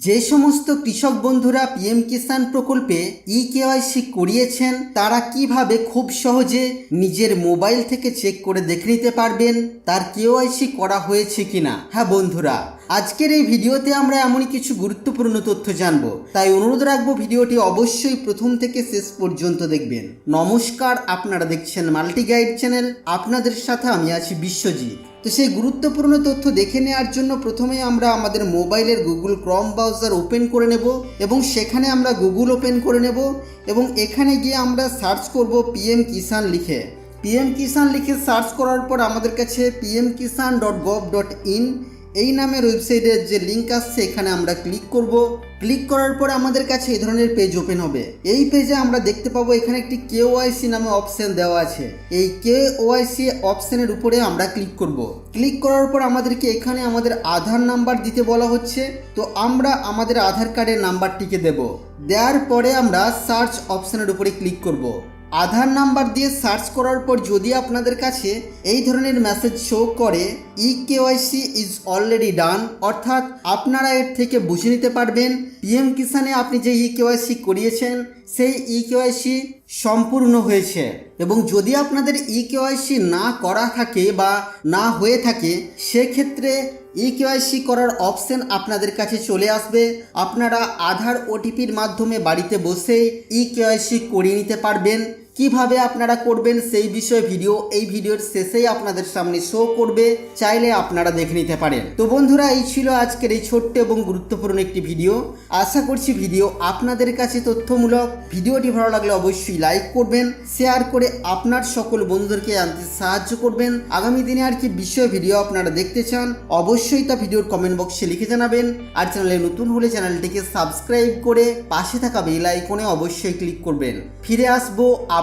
যে সমস্ত কৃষক বন্ধুরা পিএম কিষাণ প্রকল্পে ই কেওয়াইসি করিয়েছেন, তারা কীভাবে খুব সহজে নিজের মোবাইল থেকে চেক করে দেখে নিতে পারবেন? তার কেওয়াইসি করা হয়েছে কিনা? হ্যাঁ বন্ধুরা আজকের এই ভিডিওতে আমরা এমনই কিছু গুরুত্বপূর্ণ তথ্য জানব। তাই অনুরোধ রাখব ভিডিওটি অবশ্যই প্রথম থেকে শেষ পর্যন্ত দেখবেন। নমস্কার, আপনারা দেখছেন মাল্টি গাইড চ্যানেল। আপনাদের সাথে আমি আছি বিশ্বজিৎ। তো সেই গুরুত্বপূর্ণ তথ্য দেখে নেওয়ার জন্য প্রথমে আমরা আমাদের মোবাইলের গুগল ক্রম ব্রাউজার ওপেন করে নেব এবং সেখানে আমরা গুগল ওপেন করে নেব এবং এখানে গিয়ে আমরা সার্চ করব পিএম কিষাণ লিখে। পিএম কিষাণ লিখে সার্চ করার পর আমাদের কাছে PM Kisan dot gov dot in এই নামের ওয়েবসাইটের যে লিঙ্ক আসছে, এখানে আমরা ক্লিক করব। ক্লিক করার পর আমাদের কাছে এই ধরনের পেজ ওপেন হবে। এই পেজে আমরা দেখতে পাবো এখানে একটি কেওআইসি নামে অপশন দেওয়া আছে। এই কেওআইসি অপশনের উপরে আমরা ক্লিক করব। ক্লিক করার পর আমাদেরকে এখানে আমাদের আধার নাম্বার দিতে বলা হচ্ছে। তো আমরা আমাদের আধার কার্ডের নাম্বারটিকে দেব। দেওয়ার পরে আমরা সার্চ অপশনের উপরে ক্লিক করব। আধার নাম্বার দিয়ে সার্চ করার পর যদি আপনাদের কাছে এই ধরনের মেসেজ শো করে e KYC is already done অর্থাৎ আপনারা এর থেকে বুঝে নিতে পারবেন পিএম কিষানে আপনি যে ই কেওয়াইসি করিয়েছেন, সেই ই কেওয়াইসি সম্পূর্ণ হয়েছে। এবং যদি আপনাদের ই কেওয়াইসি না করা থাকে বা না হয়ে থাকে, সেক্ষেত্রে ই কেওয়াইসি করার অপশন আপনাদের কাছে চলে আসবে। আপনারা আধার ওটিপির মাধ্যমে বাড়িতে বসে ই কেওয়াইসি করিয়ে নিতে পারবেন। কীভাবে আপনারা করবেন সেই বিষয়ে ভিডিও এই ভিডিওর শেষেই আপনাদের সামনে শো করবে, চাইলে আপনারা দেখে নিতে পারেন। তো বন্ধুরা, এই ছিল আজকের এই ছোট্ট এবং গুরুত্বপূর্ণ একটি ভিডিও। আশা করছি ভিডিও আপনাদের কাছে তথ্যমূলক। ভিডিওটি ভালো লাগলে অবশ্যই লাইক করবেন শেয়ার করে আপনার সকল বন্ধুদেরকে আনতে সাহায্য করবেন। আগামী দিনে আর কি বিষয় ভিডিও আপনারা দেখতে চান, অবশ্যই তা ভিডিওর কমেন্ট বক্সে লিখে জানাবেন। আর চ্যানেলে নতুন হলে চ্যানেলটিকে সাবস্ক্রাইব করে পাশে থাকা বেল আইকনে অবশ্যই ক্লিক করবেন। ফিরে আসব